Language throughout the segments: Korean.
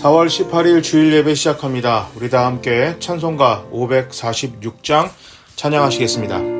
4월 18일 주일 예배 시작합니다. 우리 다 함께 찬송가 546장 찬양하시겠습니다.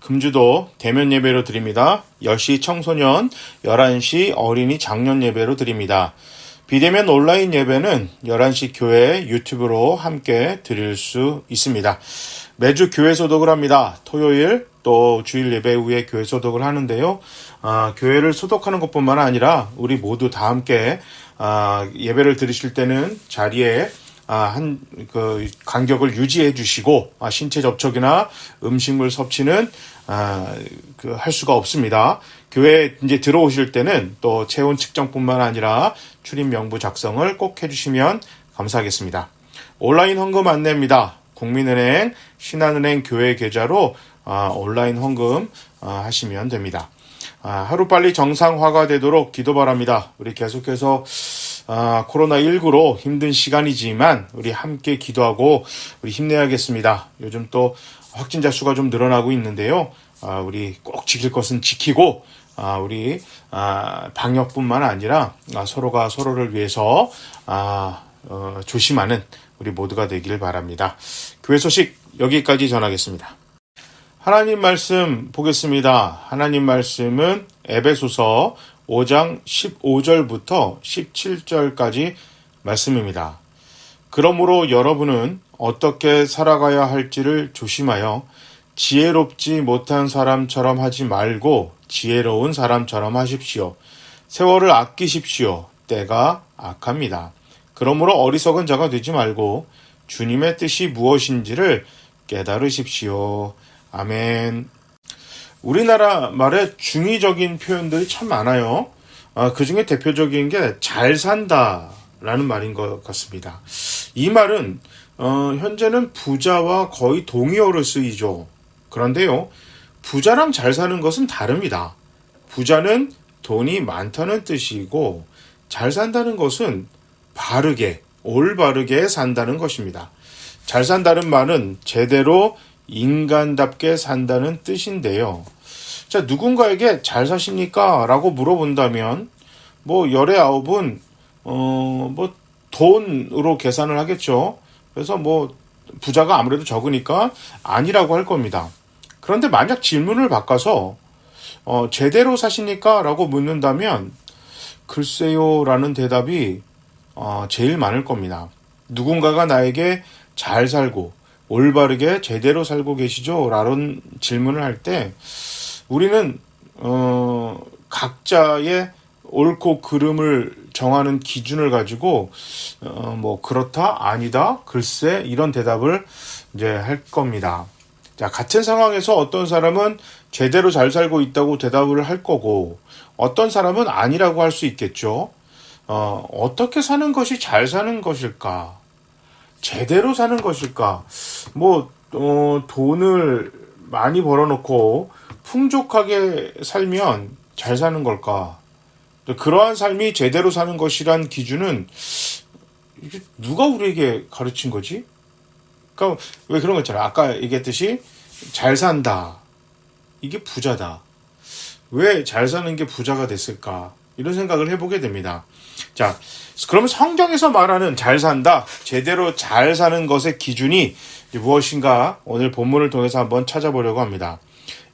금주도 대면 예배로 드립니다. 10시 청소년, 11시 어린이 장년 예배로 드립니다. 비대면 온라인 예배는 11시 교회 유튜브로 함께 드릴 수 있습니다. 매주 교회 소독을 합니다. 토요일 또 주일 예배 후에 교회 소독을 하는데요. 아, 교회를 소독하는 것뿐만 아니라 우리 모두 다 함께 아, 예배를 드리실 때는 자리에 아, 한, 그, 간격을 유지해 주시고, 아, 신체 접촉이나 음식물 섭취는, 아, 그, 할 수가 없습니다. 교회 이제 들어오실 때는 또 체온 측정뿐만 아니라 출입 명부 작성을 꼭 해주시면 감사하겠습니다. 온라인 헌금 안내입니다. 국민은행, 신한은행 교회 계좌로 아, 온라인 헌금 아, 하시면 됩니다. 아, 하루빨리 정상화가 되도록 기도 바랍니다. 우리 계속해서 아, 코로나19로 힘든 시간이지만 우리 함께 기도하고 우리 힘내야겠습니다. 요즘 또 확진자 수가 좀 늘어나고 있는데요. 아, 우리 꼭 지킬 것은 지키고 아, 우리 아, 방역뿐만 아니라 아, 서로가 서로를 위해서 아, 어, 조심하는 우리 모두가 되길 바랍니다. 교회 소식 여기까지 전하겠습니다. 하나님 말씀 보겠습니다. 하나님 말씀은 에베소서 5장 15절부터 17절까지 말씀입니다. 그러므로 여러분은 어떻게 살아가야 할지를 조심하여 지혜롭지 못한 사람처럼 하지 말고 지혜로운 사람처럼 하십시오. 세월을 아끼십시오. 때가 악합니다. 그러므로 어리석은 자가 되지 말고 주님의 뜻이 무엇인지를 깨달으십시오. 아멘. 우리나라 말에 중의적인 표현들이 참 많아요. 아, 그 중에 대표적인 게 잘 산다 라는 말인 것 같습니다. 이 말은 어, 현재는 부자와 거의 동의어로 쓰이죠. 그런데요, 부자랑 잘 사는 것은 다릅니다. 부자는 돈이 많다는 뜻이고, 잘 산다는 것은 바르게, 올바르게 산다는 것입니다. 잘 산다는 말은 제대로 인간답게 산다는 뜻인데요. 자, 누군가에게 잘 사십니까? 라고 물어본다면, 뭐, 열의 아홉은, 어, 뭐, 돈으로 계산을 하겠죠. 그래서 뭐, 부자가 아무래도 적으니까 아니라고 할 겁니다. 그런데 만약 질문을 바꿔서, 어, 제대로 사십니까? 라고 묻는다면, 글쎄요. 라는 대답이, 어, 제일 많을 겁니다. 누군가가 나에게 잘 살고, 올바르게 제대로 살고 계시죠? 라는 질문을 할 때, 우리는 어, 각자의 옳고 그름을 정하는 기준을 가지고 어, 뭐 그렇다 아니다 글쎄 이런 대답을 이제 할 겁니다. 자 같은 상황에서 어떤 사람은 제대로 잘 살고 있다고 대답을 할 거고 어떤 사람은 아니라고 할 수 있겠죠. 어, 어떻게 사는 것이 잘 사는 것일까? 제대로 사는 것일까? 뭐 어, 돈을 많이 벌어놓고 풍족하게 살면 잘 사는 걸까? 그러한 삶이 제대로 사는 것이란 기준은 이게 누가 우리에게 가르친 거지? 그러니까 왜 그런 거 있잖아. 아까 얘기했듯이 잘 산다. 이게 부자다. 왜 잘 사는 게 부자가 됐을까? 이런 생각을 해보게 됩니다. 자, 그러면 성경에서 말하는 잘 산다, 제대로 잘 사는 것의 기준이 무엇인가 오늘 본문을 통해서 한번 찾아보려고 합니다.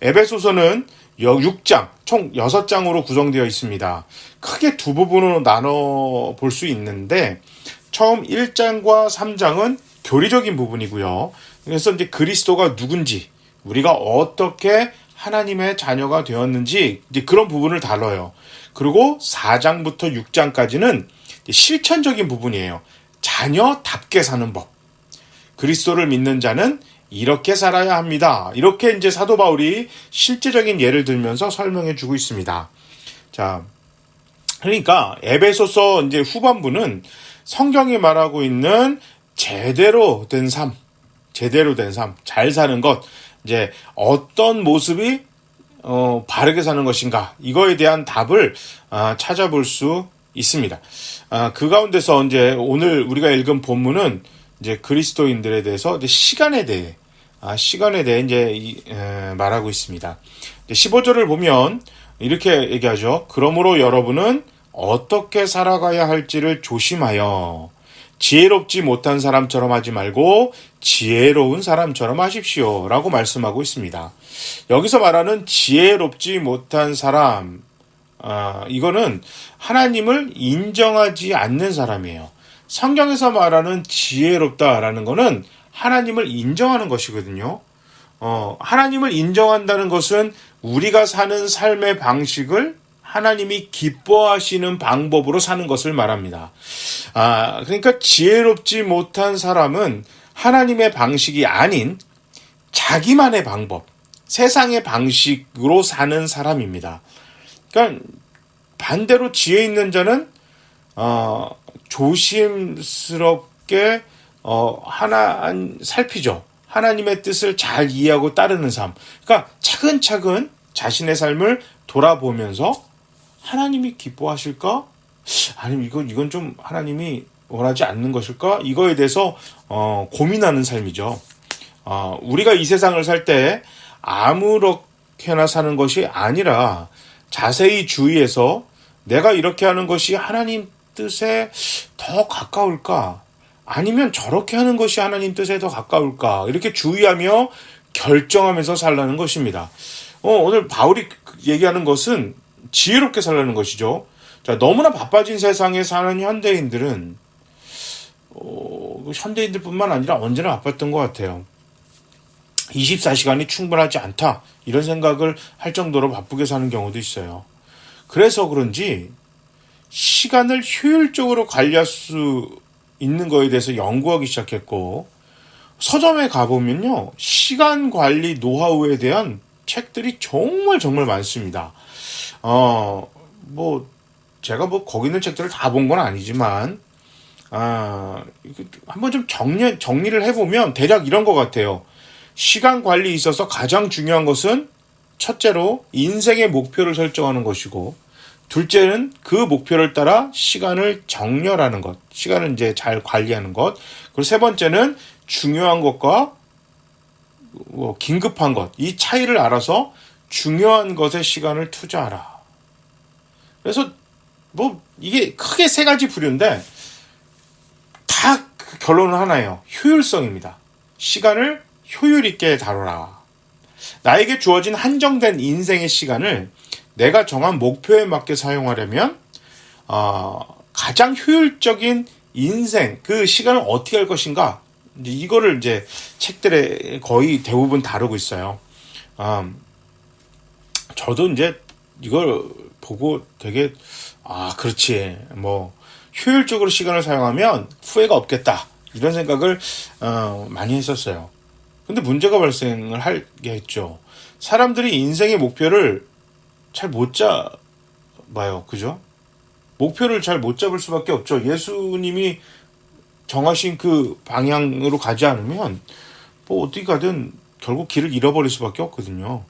에베소서는 6장, 총 6장으로 구성되어 있습니다. 크게 두 부분으로 나눠 볼 수 있는데, 처음 1장과 3장은 교리적인 부분이고요. 그래서 이제 그리스도가 누군지, 우리가 어떻게 하나님의 자녀가 되었는지, 이제 그런 부분을 다뤄요. 그리고 4장부터 6장까지는 실천적인 부분이에요. 자녀답게 사는 법. 그리스도를 믿는 자는 이렇게 살아야 합니다. 이렇게 이제 사도 바울이 실제적인 예를 들면서 설명해 주고 있습니다. 자, 그러니까 에베소서 이제 후반부는 성경이 말하고 있는 제대로 된 삶, 제대로 된 삶, 잘 사는 것, 이제 어떤 모습이 어, 바르게 사는 것인가 이거에 대한 답을 아, 찾아볼 수 있습니다. 아, 그 가운데서 이제 오늘 우리가 읽은 본문은 이제 그리스도인들에 대해서 이제 시간에 대해 아, 시간에 대해 이제 이, 에, 말하고 있습니다. 15절을 보면 이렇게 얘기하죠. 그러므로 여러분은 어떻게 살아가야 할지를 조심하여 지혜롭지 못한 사람처럼 하지 말고 지혜로운 사람처럼 하십시오. 라고 말씀하고 있습니다. 여기서 말하는 지혜롭지 못한 사람, 아, 이거는 하나님을 인정하지 않는 사람이에요. 성경에서 말하는 지혜롭다라는 거는 하나님을 인정하는 것이거든요. 어, 하나님을 인정한다는 것은 우리가 사는 삶의 방식을 하나님이 기뻐하시는 방법으로 사는 것을 말합니다. 아, 그러니까 지혜롭지 못한 사람은 하나님의 방식이 아닌 자기만의 방법, 세상의 방식으로 사는 사람입니다. 그러니까 반대로 지혜 있는 자는 어, 조심스럽게 어, 하나 살피죠. 하나님의 뜻을 잘 이해하고 따르는 삶. 그러니까 차근차근 자신의 삶을 돌아보면서 하나님이 기뻐하실까? 아니면 이건 이건 좀 하나님이 원하지 않는 것일까? 이거에 대해서 어, 고민하는 삶이죠. 어, 우리가 이 세상을 살 때 아무렇게나 사는 것이 아니라 자세히 주의해서 내가 이렇게 하는 것이 하나님 뜻에 더 가까울까? 아니면 저렇게 하는 것이 하나님 뜻에 더 가까울까? 이렇게 주의하며 결정하면서 살라는 것입니다. 어, 오늘 바울이 얘기하는 것은 지혜롭게 살라는 것이죠. 자, 너무나 바빠진 세상에 사는 현대인들은 어, 현대인들뿐만 아니라 언제나 바빴던 것 같아요. 24시간이 충분하지 않다. 이런 생각을 할 정도로 바쁘게 사는 경우도 있어요. 그래서 그런지 시간을 효율적으로 관리할 수 있는 거에 대해서 연구하기 시작했고 서점에 가보면요. 시간 관리 노하우에 대한 책들이 정말 정말 많습니다. 어, 뭐, 제가 뭐 거기 있는 책들을 다 본 건 아니지만, 아, 한번 좀 정리, 정리를 해보면 대략 이런 것 같아요. 시간 관리에 있어서 가장 중요한 것은 첫째로 인생의 목표를 설정하는 것이고, 둘째는 그 목표를 따라 시간을 정렬하는 것, 시간을 이제 잘 관리하는 것, 그리고 세 번째는 중요한 것과 뭐 긴급한 것, 이 차이를 알아서 중요한 것에 시간을 투자하라. 그래서 뭐 이게 크게 세 가지 부류인데 다그 결론은 하나예요. 효율성입니다. 시간을 효율 있게 다뤄라. 나에게 주어진 한정된 인생의 시간을 내가 정한 목표에 맞게 사용하려면 어, 가장 효율적인 인생 그 시간을 어떻게 할 것인가 이거를 이제 책들에 거의 대부분 다루고 있어요. 음, 저도 이제 이걸 보고 되게 아 그렇지 뭐 효율적으로 시간을 사용하면 후회가 없겠다 이런 생각을 어, 많이 했었어요. 근데 문제가 발생을 하게 했죠. 사람들이 인생의 목표를 잘 못 잡아요. 그죠? 목표를 잘 못 잡을 수밖에 없죠. 예수님이 정하신 그 방향으로 가지 않으면 뭐 어떻게 가든 결국 길을 잃어버릴 수밖에 없거든요.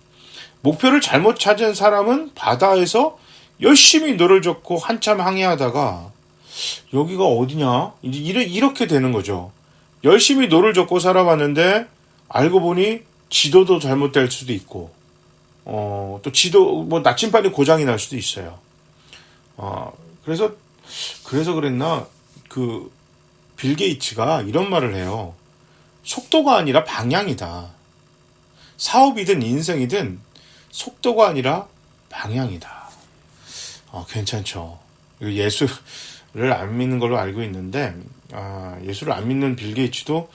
목표를 잘못 찾은 사람은 바다에서 열심히 노를 젓고 한참 항해하다가 여기가 어디냐? 이제 이렇게 되는 거죠. 열심히 노를 젓고 살아봤는데 알고 보니 지도도 잘못될 수도 있고, 어, 또 지도, 뭐 나침반이 고장이 날 수도 있어요. 어, 그래서, 그래서 그랬나, 그, 빌 게이츠가 이런 말을 해요. 속도가 아니라 방향이다. 사업이든 인생이든 속도가 아니라 방향이다. 어, 괜찮죠. 예수를 안 믿는 걸로 알고 있는데, 아, 예수를 안 믿는 빌 게이츠도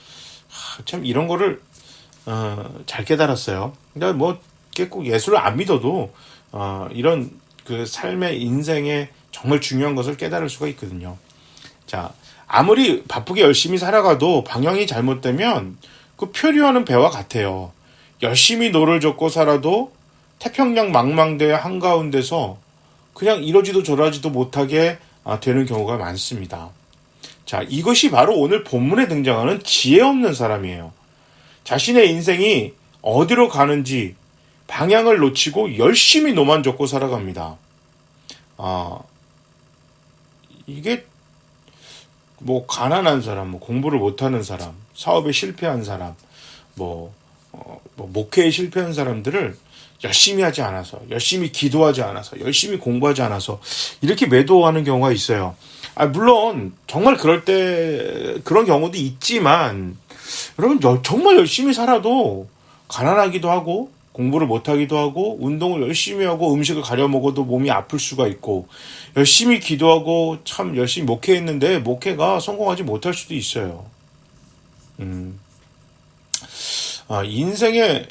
하, 참 이런 거를 어, 잘 깨달았어요. 그러니까 뭐 꼭 예수를 안 믿어도 어, 이런 그 삶의 인생에 정말 중요한 것을 깨달을 수가 있거든요. 자, 아무리 바쁘게 열심히 살아가도 방향이 잘못되면 그 표류하는 배와 같아요. 열심히 노를 젓고 살아도 태평양 망망대해 한가운데서 그냥 이러지도 저러지도 못하게 아, 되는 경우가 많습니다. 자, 이것이 바로 오늘 본문에 등장하는 지혜 없는 사람이에요. 자신의 인생이 어디로 가는지 방향을 놓치고 열심히 노만 젓고 살아갑니다. 아, 이게 뭐 가난한 사람, 뭐 공부를 못하는 사람, 사업에 실패한 사람, 뭐, 어, 뭐 목회에 실패한 사람들을 열심히 하지 않아서, 열심히 기도하지 않아서, 열심히 공부하지 않아서 이렇게 매도하는 경우가 있어요. 아, 물론 정말 그럴 때 그런 경우도 있지만 여러분 여- 정말 열심히 살아도 가난하기도 하고 공부를 못하기도 하고 운동을 열심히 하고 음식을 가려 먹어도 몸이 아플 수가 있고 열심히 기도하고 참 열심히 목회했는데 목회가 성공하지 못할 수도 있어요. 음. 아, 인생의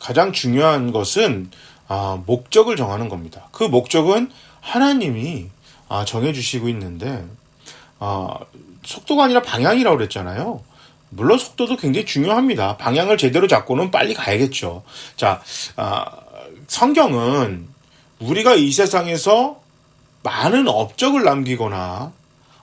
가장 중요한 것은 아, 목적을 정하는 겁니다. 그 목적은 하나님이 아, 정해주시고 있는데 아, 속도가 아니라 방향이라고 그랬잖아요. 물론 속도도 굉장히 중요합니다. 방향을 제대로 잡고는 빨리 가야겠죠. 자, 아, 성경은 우리가 이 세상에서 많은 업적을 남기거나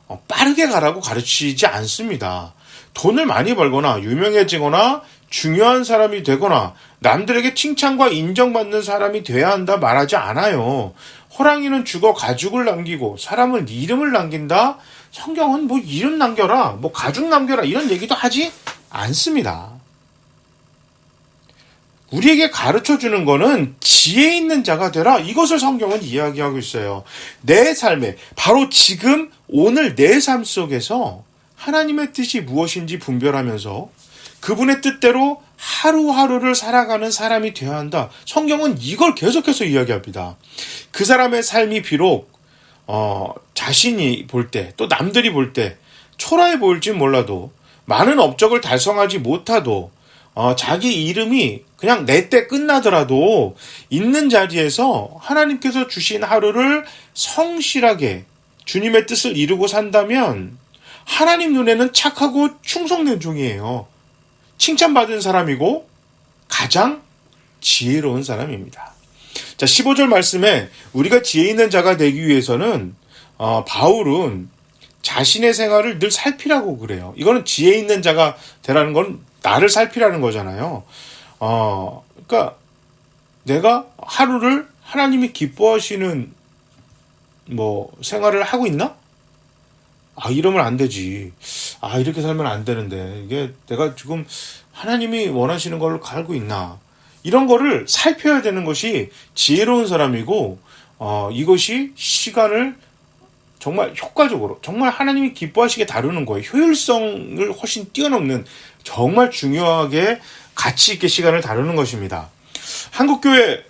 어, 빠르게 가라고 가르치지 않습니다. 돈을 많이 벌거나 유명해지거나 중요한 사람이 되거나 남들에게 칭찬과 인정받는 사람이 돼야 한다 말하지 않아요. 호랑이는 죽어 가죽을 남기고 사람은 이름을 남긴다. 성경은 뭐 이름 남겨라, 뭐 가죽 남겨라 이런 얘기도 하지 않습니다. 우리에게 가르쳐 주는 거는 지혜 있는 자가 되라. 이것을 성경은 이야기하고 있어요. 내 삶에, 바로 지금, 오늘 내 삶 속에서 하나님의 뜻이 무엇인지 분별하면서 그분의 뜻대로 하루하루를 살아가는 사람이 되어야 한다. 성경은 이걸 계속해서 이야기합니다. 그 사람의 삶이 비록, 어, 자신이 볼 때, 또 남들이 볼 때, 초라해 보일지 몰라도, 많은 업적을 달성하지 못하도, 어, 자기 이름이 그냥 내 때 끝나더라도 있는 자리에서 하나님께서 주신 하루를 성실하게 주님의 뜻을 이루고 산다면 하나님 눈에는 착하고 충성된 종이에요. 칭찬받은 사람이고 가장 지혜로운 사람입니다. 자, 15절 말씀에 우리가 지혜 있는 자가 되기 위해서는 어, 바울은 자신의 생활을 늘 살피라고 그래요. 이거는 지혜 있는 자가 되라는 건 나를 살피라는 거잖아요. 어, 그러니까 내가 하루를 하나님이 기뻐하시는 뭐 생활을 하고 있나? 아, 이러면 안 되지. 아, 이렇게 살면 안 되는데. 이게 내가 지금 하나님이 원하시는 걸 갈고 있나. 이런 거를 살펴야 되는 것이 지혜로운 사람이고, 어, 이것이 시간을 정말 효과적으로, 정말 하나님이 기뻐하시게 다루는 거예요. 효율성을 훨씬 뛰어넘는 정말 중요하게 가치 있게 시간을 다루는 것입니다. 한국교회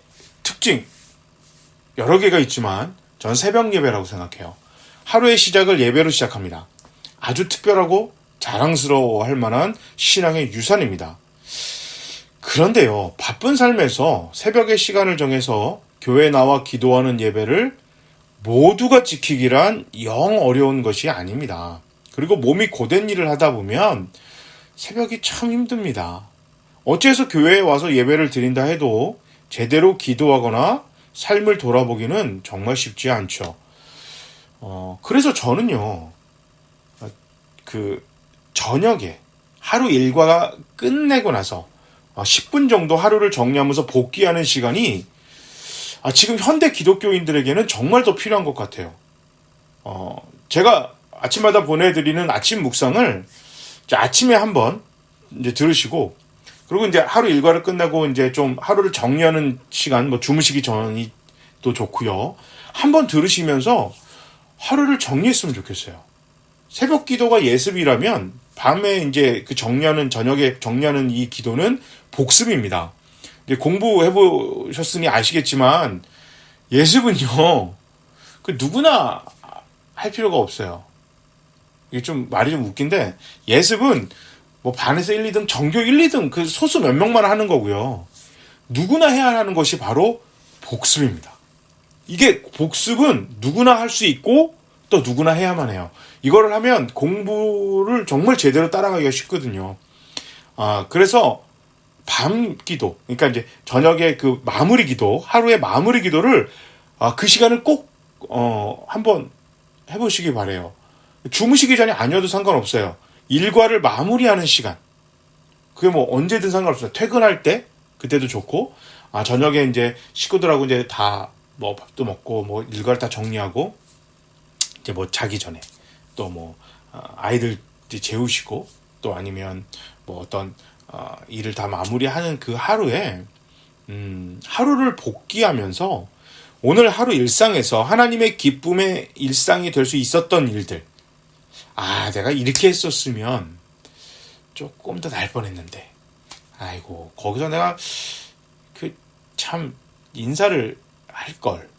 특징, 여러 개가 있지만, 전 새벽 예배라고 생각해요. 하루의 시작을 예배로 시작합니다. 아주 특별하고 자랑스러워 할 만한 신앙의 유산입니다. 그런데요, 바쁜 삶에서 새벽에 시간을 정해서 교회에 나와 기도하는 예배를 모두가 지키기란 영 어려운 것이 아닙니다. 그리고 몸이 고된 일을 하다 보면 새벽이 참 힘듭니다. 어째서 교회에 와서 예배를 드린다 해도 제대로 기도하거나 삶을 돌아보기는 정말 쉽지 않죠. 어, 그래서 저는요, 그, 저녁에 하루 일과가 끝내고 나서 어, 10분 정도 하루를 정리하면서 복귀하는 시간이 아, 지금 현대 기독교인들에게는 정말 더 필요한 것 같아요. 어, 제가 아침마다 보내드리는 아침 묵상을 아침에 한번 이제 들으시고 그리고 이제 하루 일과를 끝나고 이제 좀 하루를 정리하는 시간, 뭐 주무시기 전이 또 좋고요. 한번 들으시면서 하루를 정리했으면 좋겠어요. 새벽 기도가 예습이라면 밤에 이제 그 정리하는 저녁에 정리하는 이 기도는 복습입니다. 공부해 보셨으니 아시겠지만 예습은요. 그 누구나 할 필요가 없어요. 이게 좀 말이 좀 웃긴데 예습은 뭐 반에서 1, 2등, 전교 1, 2등 그 소수 몇 명만 하는 거고요. 누구나 해야 하는 것이 바로 복습입니다. 이게 복습은 누구나 할 수 있고 또 누구나 해야만 해요. 이거를 하면 공부를 정말 제대로 따라가기가 쉽거든요. 아, 그래서 밤 기도, 그러니까 이제 저녁에 그 마무리 기도, 하루의 마무리 기도를 아, 그 시간을 꼭, 어, 한번 해보시기 바래요. 주무시기 전에 아니어도 상관없어요. 일과를 마무리하는 시간. 그게 뭐 언제든 상관없어요. 퇴근할 때, 그때도 좋고, 아, 저녁에 이제 식구들하고 이제 다 뭐 밥도 먹고, 뭐 일과를 다 정리하고, 이제 뭐 자기 전에 또 뭐 아이들 재우시고 또 아니면 뭐 어떤 어, 일을 다 마무리하는 그 하루에 음, 하루를 복귀하면서 오늘 하루 일상에서 하나님의 기쁨의 일상이 될 수 있었던 일들. 아 내가 이렇게 했었으면 조금 더 날 뻔했는데. 아이고 거기서 내가 그 참 인사를 할 걸.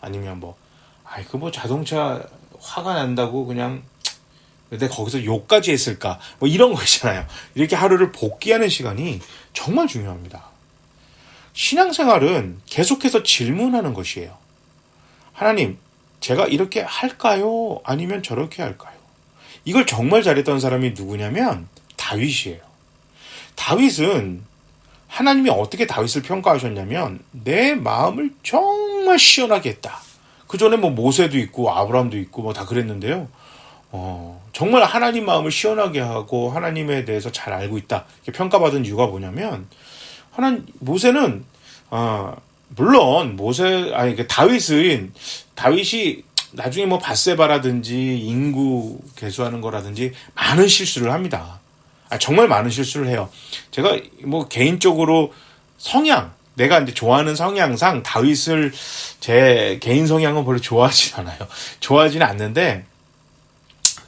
아니면 뭐 아이 그 뭐 자동차 화가 난다고 그냥 근데 거기서 욕까지 했을까? 뭐 이런 거 있잖아요. 이렇게 하루를 복귀하는 시간이 정말 중요합니다. 신앙생활은 계속해서 질문하는 것이에요. 하나님 제가 이렇게 할까요? 아니면 저렇게 할까요? 이걸 정말 잘했던 사람이 누구냐면 다윗이에요. 다윗은 하나님이 어떻게 다윗을 평가하셨냐면 내 마음을 정 말 시원하게 했다 그 전에 뭐 모세도 있고 아브라함도 있고 뭐 다 그랬는데요. 어, 정말 하나님 마음을 시원하게 하고 하나님에 대해서 잘 알고 있다. 이렇게 평가받은 이유가 뭐냐면 하나 모세는 아 물론 모세 아니 그 다윗은 다윗이 나중에 뭐 바세바라든지 인구 개수하는 거라든지 많은 실수를 합니다. 아, 정말 많은 실수를 해요. 제가 뭐 개인적으로 성향 내가 이제 좋아하는 성향상 다윗을 제 개인 성향은 별로 좋아하진 않아요. 좋아하지는 않는데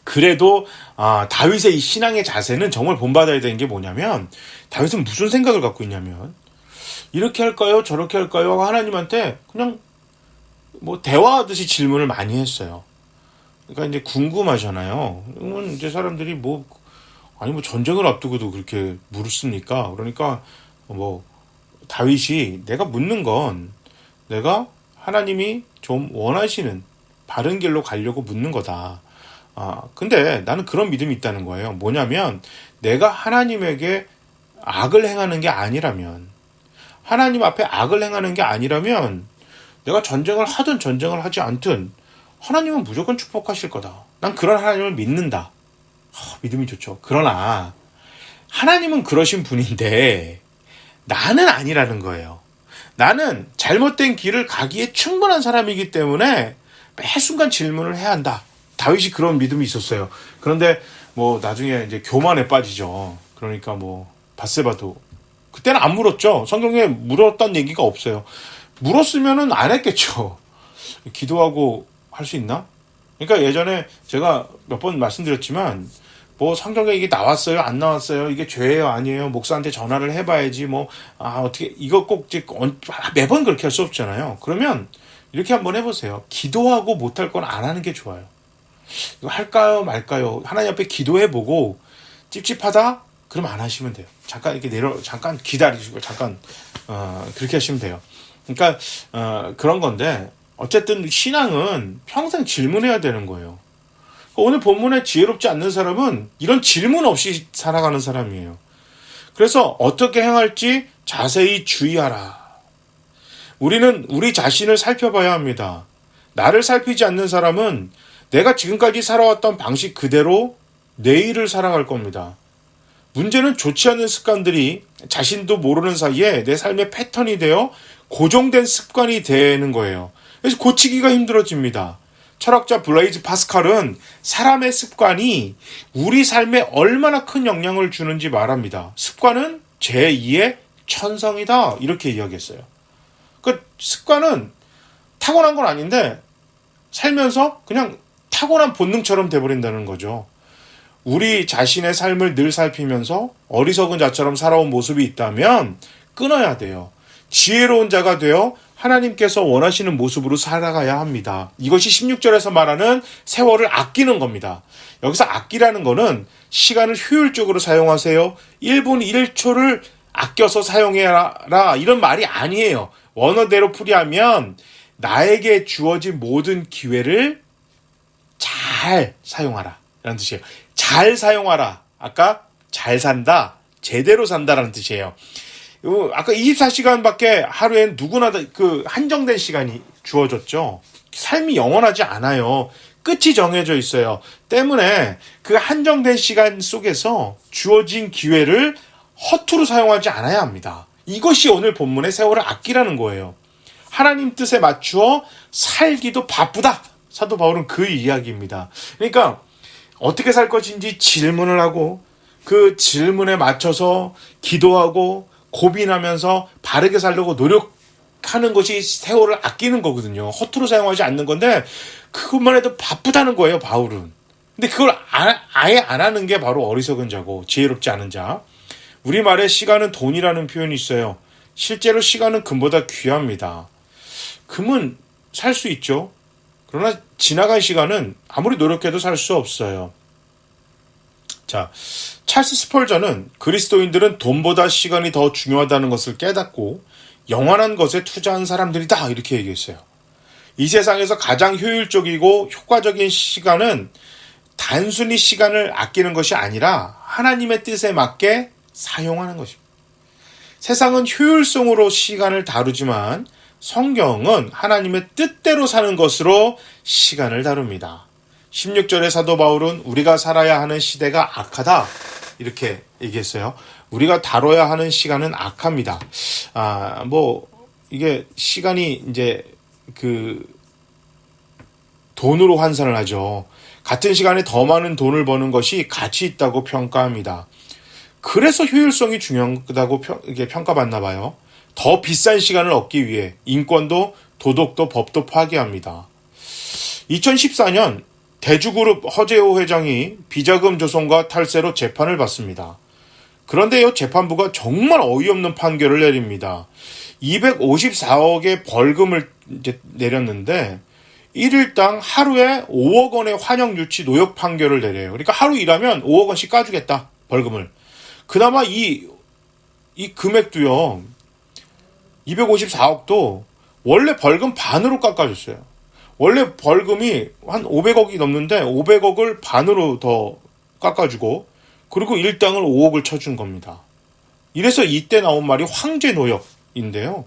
그래도 아, 다윗의 이 신앙의 자세는 정말 본받아야 되는 게 뭐냐면 다윗은 무슨 생각을 갖고 있냐면 이렇게 할까요? 저렇게 할까요? 하고 하나님한테 그냥 뭐 대화하듯이 질문을 많이 했어요. 그러니까 이제 궁금하잖아요. 그러면 이제 사람들이 뭐 아니 뭐 전쟁을 앞두고도 그렇게 물었습니까? 그러니까 뭐 다윗이 내가 묻는 건 내가 하나님이 좀 원하시는 바른 길로 가려고 묻는 거다. 아, 근데 나는 그런 믿음이 있다는 거예요. 뭐냐면 내가 하나님에게 악을 행하는 게 아니라면 하나님 앞에 악을 행하는 게 아니라면 내가 전쟁을 하든 전쟁을 하지 않든 하나님은 무조건 축복하실 거다. 난 그런 하나님을 믿는다. 하, 믿음이 좋죠. 그러나 하나님은 그러신 분인데 나는 아니라는 거예요. 나는 잘못된 길을 가기에 충분한 사람이기 때문에 매 순간 질문을 해야 한다. 다윗이 그런 믿음이 있었어요. 그런데 뭐 나중에 이제 교만에 빠지죠. 그러니까 뭐 바세바도 그때는 안 물었죠. 성경에 물었던 얘기가 없어요. 물었으면은 안 했겠죠. 기도하고 할 수 있나? 그러니까 예전에 제가 몇 번 말씀드렸지만 뭐 성경에 이게 나왔어요? 안 나왔어요? 이게 죄예요? 아니에요? 목사한테 전화를 해봐야지 뭐. 아 어떻게 이거 꼭 매번 그렇게 할 수 없잖아요. 그러면 이렇게 한번 해보세요. 기도하고 못할 건 안 하는 게 좋아요. 이거 할까요? 말까요? 하나님 앞에 기도해보고 찝찝하다? 그럼 안 하시면 돼요. 잠깐 이렇게 내려 잠깐 기다리시고 잠깐 어, 그렇게 하시면 돼요. 그러니까 어, 그런 건데 어쨌든 신앙은 평생 질문해야 되는 거예요 오늘 본문에 지혜롭지 않는 사람은 이런 질문 없이 살아가는 사람이에요. 그래서 어떻게 행할지 자세히 주의하라. 우리는 우리 자신을 살펴봐야 합니다. 나를 살피지 않는 사람은 내가 지금까지 살아왔던 방식 그대로 내일을 살아갈 겁니다. 문제는 좋지 않은 습관들이 자신도 모르는 사이에 내 삶의 패턴이 되어 고정된 습관이 되는 거예요. 그래서 고치기가 힘들어집니다. 철학자 블레이즈 파스칼은 사람의 습관이 우리 삶에 얼마나 큰 영향을 주는지 말합니다. 습관은 제2의 천성이다. 이렇게 이야기했어요. 그 습관은 타고난 건 아닌데 살면서 그냥 타고난 본능처럼 돼버린다는 거죠. 우리 자신의 삶을 늘 살피면서 어리석은 자처럼 살아온 모습이 있다면 끊어야 돼요. 지혜로운 자가 되어 하나님께서 원하시는 모습으로 살아가야 합니다. 이것이 16절에서 말하는 세월을 아끼는 겁니다. 여기서 아끼라는 거는 시간을 효율적으로 사용하세요. 1분 1초를 아껴서 사용해라. 이런 말이 아니에요. 원어대로 풀이하면 나에게 주어진 모든 기회를 잘 사용하라. 라는 뜻이에요. 잘 사용하라. 아까 잘 산다. 제대로 산다라는 뜻이에요. 요, 아까 24시간밖에 하루엔 누구나 다그 한정된 시간이 주어졌죠. 삶이 영원하지 않아요. 끝이 정해져 있어요. 때문에 그 한정된 시간 속에서 주어진 기회를 허투루 사용하지 않아야 합니다. 이것이 오늘 본문의 세월을 아끼라는 거예요. 하나님 뜻에 맞추어 살기도 바쁘다. 사도 바울은 그 이야기입니다. 그러니까 어떻게 살 것인지 질문을 하고 그 질문에 맞춰서 기도하고 고민하면서 바르게 살려고 노력하는 것이 세월을 아끼는 거거든요. 허투루 사용하지 않는 건데 그것만 해도 바쁘다는 거예요, 바울은. 근데 그걸 아, 아예 안 하는 게 바로 어리석은 자고 지혜롭지 않은 자. 우리말에 시간은 돈이라는 표현이 있어요. 실제로 시간은 금보다 귀합니다. 금은 살 수 있죠. 그러나 지나간 시간은 아무리 노력해도 살 수 없어요. 자, 찰스 스펄전은 그리스도인들은 돈보다 시간이 더 중요하다는 것을 깨닫고 영원한 것에 투자한 사람들이다 이렇게 얘기했어요. 이 세상에서 가장 효율적이고 효과적인 시간은 단순히 시간을 아끼는 것이 아니라 하나님의 뜻에 맞게 사용하는 것입니다. 세상은 효율성으로 시간을 다루지만 성경은 하나님의 뜻대로 사는 것으로 시간을 다룹니다. 16절의 사도 바울은 우리가 살아야 하는 시대가 악하다. 이렇게 얘기했어요. 우리가 다뤄야 하는 시간은 악합니다. 아, 뭐, 이게 시간이 이제 그 돈으로 환산을 하죠. 같은 시간에 더 많은 돈을 버는 것이 가치 있다고 평가합니다. 그래서 효율성이 중요하다고 평가받나 봐요. 더 비싼 시간을 얻기 위해 인권도 도덕도 법도 파괴합니다. 2014년 대주그룹 허재호 회장이 비자금 조성과 탈세로 재판을 받습니다. 그런데요, 재판부가 정말 어이없는 판결을 내립니다. 254억의 벌금을 내렸는데, 1일당 하루에 5억 원의 환영 유치 노역 판결을 내려요. 그러니까 하루 일하면 5억 원씩 까주겠다, 벌금을. 그나마 이, 이 금액도요, 254억도 원래 벌금 반으로 깎아줬어요. 원래 벌금이 한 500억이 넘는데 500억을 반으로 더 깎아주고 그리고 일당을 5억을 쳐준 겁니다. 이래서 이때 나온 말이 황제 노역인데요.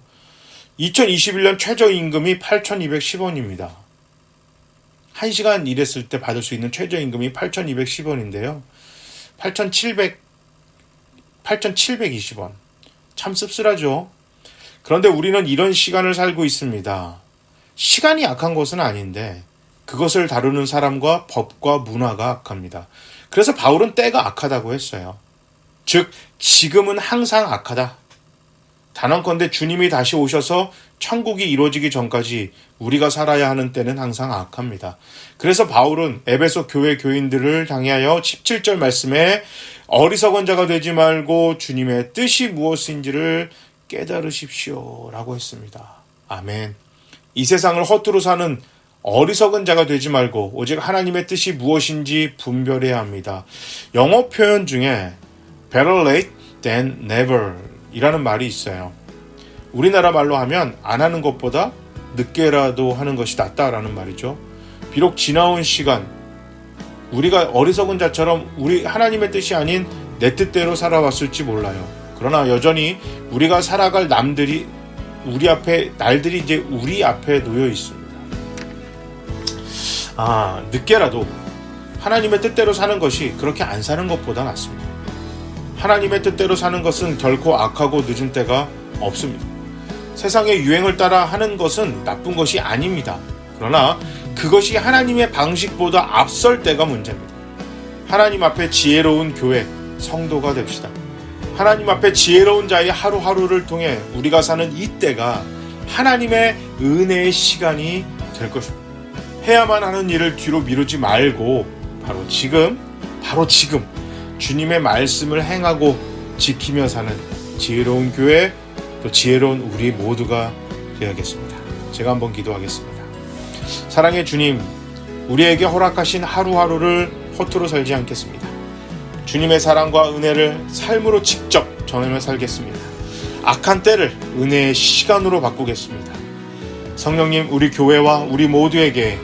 2021년 최저임금이 8,210원입니다. 1시간 일했을 때 받을 수 있는 최저임금이 8,210원인데요. 8,700, 8,720원. 참 씁쓸하죠. 그런데 우리는 이런 시간을 살고 있습니다. 시간이 악한 것은 아닌데 그것을 다루는 사람과 법과 문화가 악합니다. 그래서 바울은 때가 악하다고 했어요. 즉 지금은 항상 악하다. 단언컨대 주님이 다시 오셔서 천국이 이루어지기 전까지 우리가 살아야 하는 때는 항상 악합니다. 그래서 바울은 에베소 교회 교인들을 향하여 17절 말씀에 어리석은 자가 되지 말고 주님의 뜻이 무엇인지를 깨달으십시오. 라고 했습니다. 아멘. 이 세상을 허투루 사는 어리석은 자가 되지 말고 오직 하나님의 뜻이 무엇인지 분별해야 합니다. 영어 표현 중에 better late than never 이라는 말이 있어요. 우리나라 말로 하면 안 하는 것보다 늦게라도 하는 것이 낫다라는 말이죠. 비록 지나온 시간 우리가 어리석은 자처럼 우리 하나님의 뜻이 아닌 내 뜻대로 살아왔을지 몰라요. 그러나 여전히 우리가 살아갈 남들이 우리 앞에 날들이 이제 우리 앞에 놓여 있습니다. 아 늦게라도 하나님의 뜻대로 사는 것이 그렇게 안 사는 것보다 낫습니다. 하나님의 뜻대로 사는 것은 결코 악하고 늦은 때가 없습니다. 세상의 유행을 따라 하는 것은 나쁜 것이 아닙니다. 그러나 그것이 하나님의 방식보다 앞설 때가 문제입니다. 하나님 앞에 지혜로운 교회, 성도가 됩시다. 하나님 앞에 지혜로운 자의 하루하루를 통해 우리가 사는 이 때가 하나님의 은혜의 시간이 될 것입니다. 해야만 하는 일을 뒤로 미루지 말고 바로 지금, 바로 지금 주님의 말씀을 행하고 지키며 사는 지혜로운 교회, 또 지혜로운 우리 모두가 되어야겠습니다. 제가 한번 기도하겠습니다. 사랑의 주님, 우리에게 허락하신 하루하루를 허투루 살지 않겠습니다. 주님의 사랑과 은혜를 삶으로 직접 전하며 살겠습니다. 악한 때를 은혜의 시간으로 바꾸겠습니다. 성령님, 우리 교회와 우리 모두에게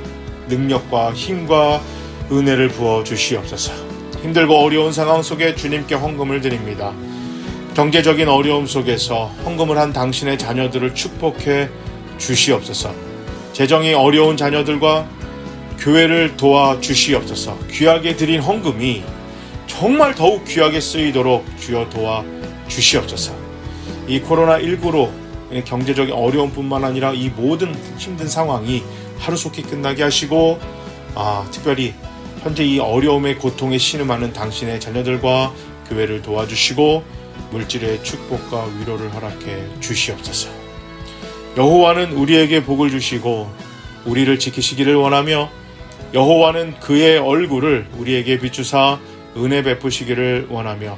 능력과 힘과 은혜를 부어 주시옵소서. 힘들고 어려운 상황 속에 주님께 헌금을 드립니다. 경제적인 어려움 속에서 헌금을 한 당신의 자녀들을 축복해 주시옵소서. 재정이 어려운 자녀들과 교회를 도와 주시옵소서. 귀하게 드린 헌금이 정말 더욱 귀하게 쓰이도록 주여 도와 주시옵소서. 이 코로나19로 경제적인 어려움뿐만 아니라 이 모든 힘든 상황이 하루속히 끝나게 하시고 아, 특별히 현재 이 어려움의 고통에 신음하는 당신의 자녀들과 교회를 도와주시고 물질의 축복과 위로를 허락해 주시옵소서. 여호와는 우리에게 복을 주시고 우리를 지키시기를 원하며 여호와는 그의 얼굴을 우리에게 비추사 은혜 베푸시기를 원하며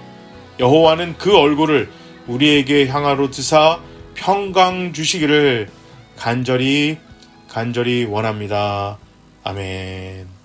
여호와는 그 얼굴을 우리에게 향하로 드사 평강 주시기를 간절히 간절히 원합니다. 아멘.